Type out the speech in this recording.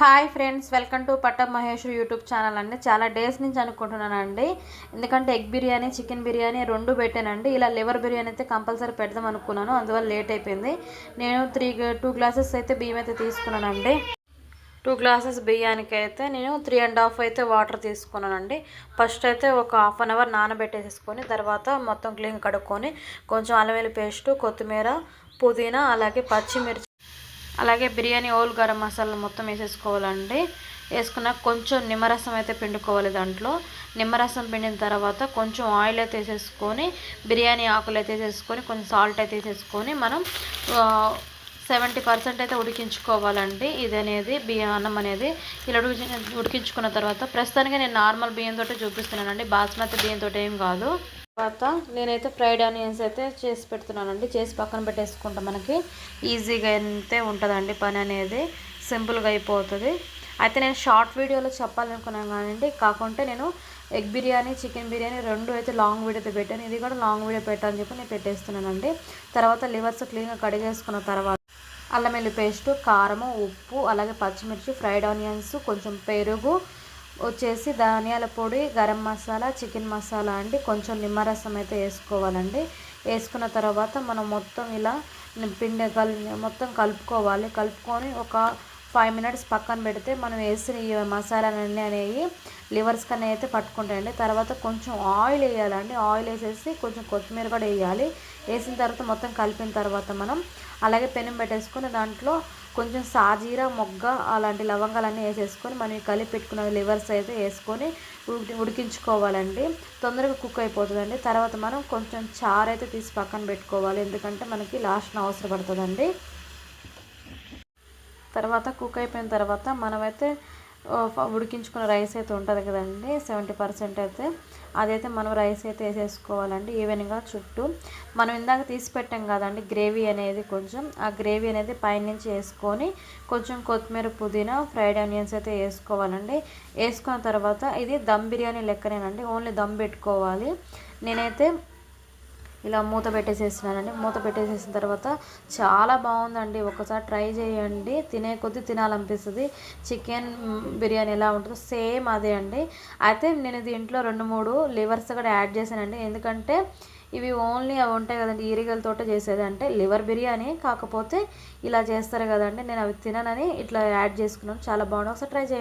Hi friends welcome to పట్టం Maheshwar YouTube channel అండి. చాలా డేస్ నుంచి అనుకుంటున్నానండి. ఎందుకంటే ఎగ్ బిర్యానీ చికెన్ బిర్యానీ రెండు పెట్టానండి. ఇలా లివర్ బిర్యానీ అయితే కంపల్సరీ పెడదాం అనుకున్నాను. అందువల్ల లేట్ అయిపోయింది. నేను త్రీ టూ గ్లాసెస్ అయితే బియ్యం అయితే తీసుకున్నానండి. టూ గ్లాసెస్ బియ్యానికి అయితే నేను త్రీ అండ్ హాఫ్ అయితే వాటర్ తీసుకున్నానండి. ఫస్ట్ అయితే ఒక హాఫ్ అన్ అవర్ నానబెట్టేసుకొని తర్వాత మొత్తం క్లీన్ కడుక్కొని కొంచెం అల్లం పేస్టు కొత్తిమీర పుదీనా అలాగే పచ్చిమిర్చి అలాగే బిర్యానీ ఓల్ గరం మసాలా మొత్తం వేసేసుకోవాలండి. వేసుకున్న కొంచెం నిమ్మరసం అయితే పిండుకోవాలి దాంట్లో. నిమ్మరసం పిండిన తర్వాత కొంచెం ఆయిల్ అయితే వేసేసుకొని బిర్యానీ ఆకులు అయితే వేసేసుకొని కొంచెం సాల్ట్ అయితే వేసేసుకొని మనం సెవెంటీ పర్సెంట్ అయితే ఉడికించుకోవాలండి. ఇది అనేది బియ్యం అన్నం అనేది. ఇలా ఉడికి ఉడికించుకున్న తర్వాత ప్రస్తుతానికి నేను నార్మల్ బియ్యంతో చూపిస్తున్నానండి. బాస్మతి బియ్యంతో ఏం కాదు. తర్వాత నేనైతే ఫ్రైడ్ ఆనియన్స్ అయితే చేసి పెడుతున్నానండి. చేసి పక్కన పెట్టేసుకుంటాం మనకి. ఈజీగా అయితే ఉంటుందండి పని అనేది. సింపుల్గా అయిపోతుంది. అయితే నేను షార్ట్ వీడియోలో చెప్పాలనుకున్నాను కానివ్వండి కాకుంటే నేను ఎగ్ బిర్యానీ చికెన్ బిర్యానీ రెండు అయితే లాంగ్ వీడియో అయితే పెట్టాను. ఇది కూడా లాంగ్ వీడియో పెట్టాలని చెప్పి నేను పెట్టేస్తున్నానండి. తర్వాత లివర్స్ క్లీన్గా కడిగేసుకున్న తర్వాత అల్లం వెల్లి పేస్టు కారము ఉప్పు అలాగే పచ్చిమిర్చి ఫ్రైడ్ ఆనియన్స్ కొంచెం పెరుగు వచ్చేసి ధనియాల పొడి గరం మసాలా చికెన్ మసాలా అండి. కొంచెం నిమ్మరసం అయితే వేసుకోవాలండి. వేసుకున్న తర్వాత మనం మొత్తం ఇలా పిండి కల్ మొత్తం కలుపుకోవాలి. కలుపుకొని ఒక ఫైవ్ మినిట్స్ పక్కన పెడితే మనం వేసిన ఈ మసాలాలన్నీ అనేవి లివర్స్ కన్నా అయితే పట్టుకుంటాయండి. తర్వాత కొంచెం ఆయిల్ వేయాలండి. ఆయిల్ వేసేసి కొంచెం కొత్తిమీర కూడా వేయాలి. వేసిన తర్వాత మొత్తం కలిపిన తర్వాత మనం అలాగే పెనం పెట్టేసుకొని దాంట్లో కొంచెం సాజీరా మొగ్గ అలాంటి లవంగాలన్నీ వేసేసుకొని మనం కలిపి పెట్టుకున్న లివర్స్ అయితే వేసుకొని ఉడికి ఉడికించుకోవాలండి. తొందరగా కుక్ అయిపోతుందండి. తర్వాత మనం కొంచెం చారు అయితే తీసి పక్కన పెట్టుకోవాలి. ఎందుకంటే మనకి లాస్ట్న అవసరం పడుతుందండి. తర్వాత కుక్ అయిపోయిన తర్వాత మనమైతే ఉడికించుకున్న రైస్ అయితే ఉంటుంది కదండి సెవెంటీ పర్సెంట్ అయితే. అదైతే మనం రైస్ అయితే వేసేసుకోవాలండి ఈవెన్గా చుట్టూ. మనం ఇందాక తీసి పెట్టాం కదండి గ్రేవీ అనేది కొంచెం. ఆ గ్రేవీ అనేది పైనుంచి వేసుకొని కొంచెం కొత్తిమీర పుదీనా ఫ్రైడ్ ఆనియన్స్ అయితే వేసుకోవాలండి. వేసుకున్న తర్వాత ఇది దమ్ బిర్యానీ లెక్కనేనండి ఓన్లీ దమ్ పెట్టుకోవాలి. నేనైతే ఇలా మూత పెట్టేసేసినానండి మూత పెట్టేసేసిన తర్వాత చాలా బాగుందండి. ఒకసారి ట్రై చేయండి. తినే కొద్దీ తినాలనిపిస్తుంది. చికెన్ బిర్యానీ ఎలా ఉంటుందో సేమ్ అదే అండి. అయితే నేను దీంట్లో రెండు మూడు లివర్స్ కూడా యాడ్ చేశానండి. ఎందుకంటే ఇవి ఓన్లీ అవి ఉంటాయి కదండి. ఈరిగలతోటే చేసేది. అంటే లివర్ బిర్యానీ కాకపోతే ఇలా చేస్తారు కదండి. నేను అవి తిననని ఇట్లా యాడ్ చేసుకున్నాను. చాలా బాగుంది. ఒకసారి ట్రై చేయండి.